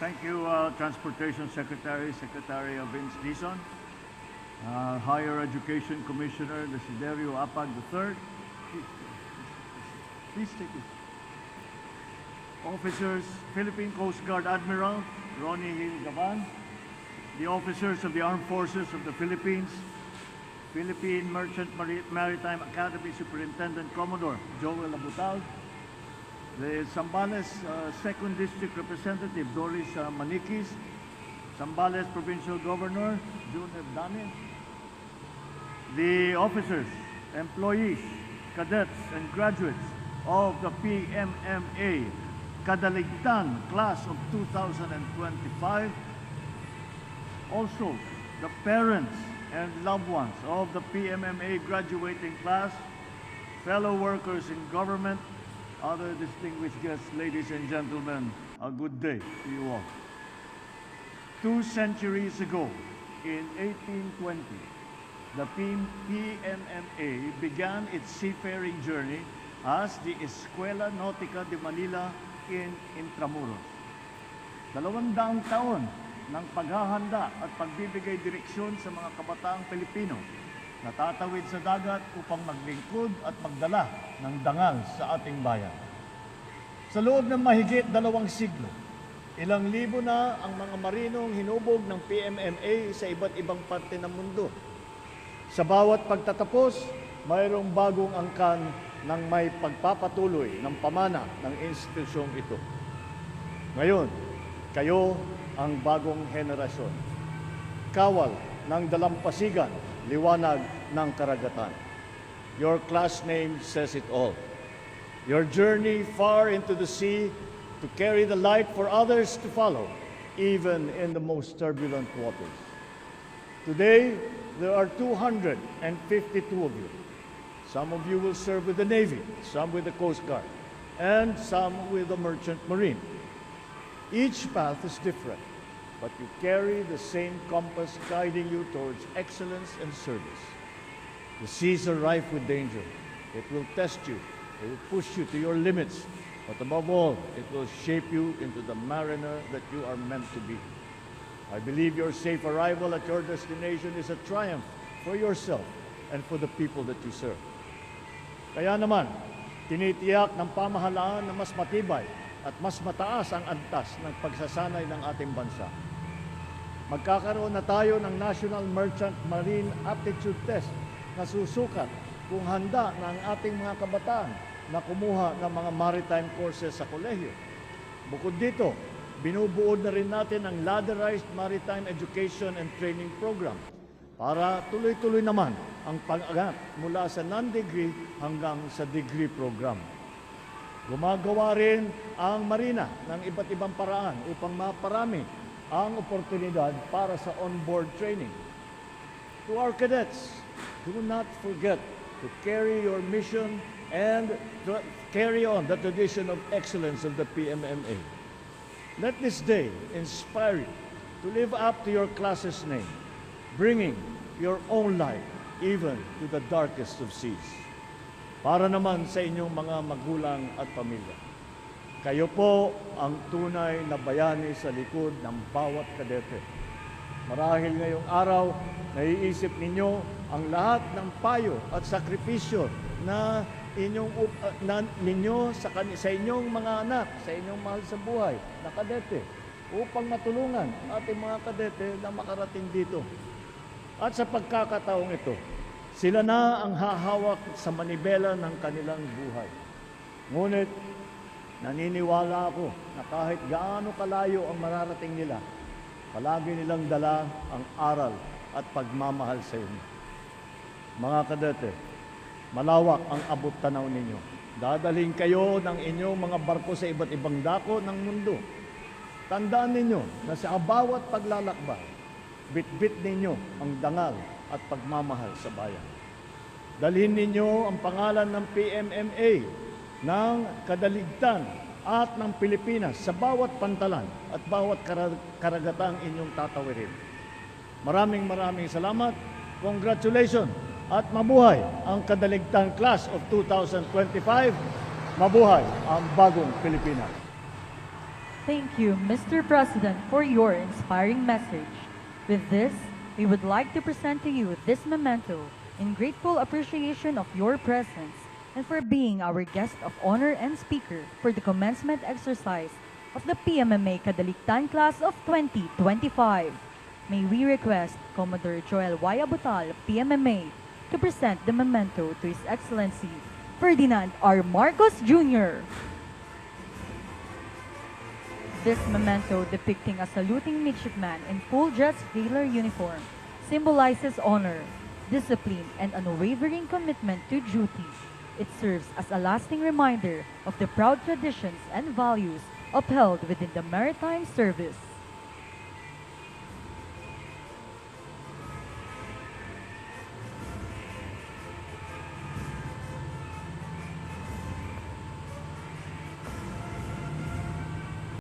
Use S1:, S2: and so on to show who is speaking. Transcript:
S1: Thank you, uh, Transportation Secretary, Secretary Vince Dizon, uh, Higher Education Commissioner Desiderio Apag III. Please, take it. Officers, Philippine Coast Guard Admiral Ronnie Hill Gavan, the officers of the Armed Forces of the Philippines, Philippine Merchant Mari- Maritime Academy Superintendent Commodore Joel Abutal, the Zambales uh, Second District Representative Doris uh, Manikis, Zambales Provincial Governor June Dani, the officers, employees, cadets, and graduates of the PMMA Kadaligtan Class of 2025, also the parents and loved ones of the PMMA graduating class, fellow workers in government, other distinguished guests, ladies and gentlemen, a good day to you all. Two centuries ago, in 1820, the PMMA began its seafaring journey as the Escuela Nautica de Manila in Intramuros. Dalawang taon ng paghahanda at pagbibigay direksyon sa mga kabataang Pilipino na tatawid sa dagat upang maglingkod at magdala ng dangal sa ating bayan. Sa loob ng mahigit dalawang siglo, ilang libo na ang mga marinong hinubog ng PMMA sa iba't ibang parte ng mundo. Sa bawat pagtatapos, mayroong bagong angkan ng may pagpapatuloy ng pamana ng institusyong ito. Ngayon, kayo ang bagong henerasyon. Kawal ng dalampasigan, liwanag ng karagatan. Your class name says it all. Your journey far into the sea to carry the light for others to follow, even in the most turbulent waters. Today, there are 252 of you. Some of you will serve with the Navy, some with the Coast Guard, and some with the Merchant Marine. Each path is different, but you carry the same compass guiding you towards excellence and service. The seas are rife with danger. It will test you, it will push you to your limits, but above all, it will shape you into the mariner that you are meant to be. I believe your safe arrival at your destination is a triumph for yourself and for the people that you serve. Kaya naman, tinitiyak ng pamahalaan na mas matibay at mas mataas ang antas ng pagsasanay ng ating bansa. Magkakaroon na tayo ng National Merchant Marine Aptitude Test na susukat kung handa na ang ating mga kabataan na kumuha ng mga maritime courses sa kolehiyo. Bukod dito, binubuod na rin natin ang ladderized maritime education and training program para tuloy-tuloy naman ang pag-angat mula sa non-degree hanggang sa degree program. Gumagawa rin ang marina ng iba't ibang paraan upang maparami ang oportunidad para sa on-board training. To our cadets, do not forget to carry your mission and to carry on the tradition of excellence of the PMMA. Let this day inspire you to live up to your class's name, bringing your own light even to the darkest of seas. Para naman sa inyong mga magulang at pamilya. Kayo po ang tunay na bayani sa likod ng bawat kadete. Marahil ngayong araw, naiisip ninyo ang lahat ng payo at sakripisyo na inyong uh, na ninyo sa, sa inyong mga anak, sa inyong mahal sa buhay na kadete upang matulungan ating mga kadete na makarating dito. At sa pagkakataong ito, sila na ang hahawak sa manibela ng kanilang buhay. Ngunit, naniniwala ako na kahit gaano kalayo ang mararating nila, palagi nilang dala ang aral at pagmamahal sa inyo. Mga kadete, malawak ang abot tanaw ninyo. Dadalhin kayo ng inyong mga barko sa iba't ibang dako ng mundo. Tandaan ninyo na sa bawat paglalakbay, bitbit ninyo ang dangal at pagmamahal sa bayan. Dalhin ninyo ang pangalan ng PMMA ng kadaligtan at ng Pilipinas sa bawat pantalan at bawat kara- karagatang inyong tatawirin. Maraming maraming salamat. Congratulations at mabuhay ang kadaligtan class of 2025. Mabuhay ang bagong Pilipinas.
S2: Thank you, Mr. President, for your inspiring message. With this, we would like to present to you this memento in grateful appreciation of your presence and for being our guest of honor and speaker for the commencement exercise of the PMMA Kadaliktan class of 2025. May we request Commodore Joel Y. Abutal, PMMA, to present the memento to His Excellency Ferdinand R. Marcos Jr. This memento depicting a saluting midshipman in full dress sailor uniform symbolizes honor, discipline, and unwavering commitment to duty. It serves as a lasting reminder of the proud traditions and values upheld within the maritime service.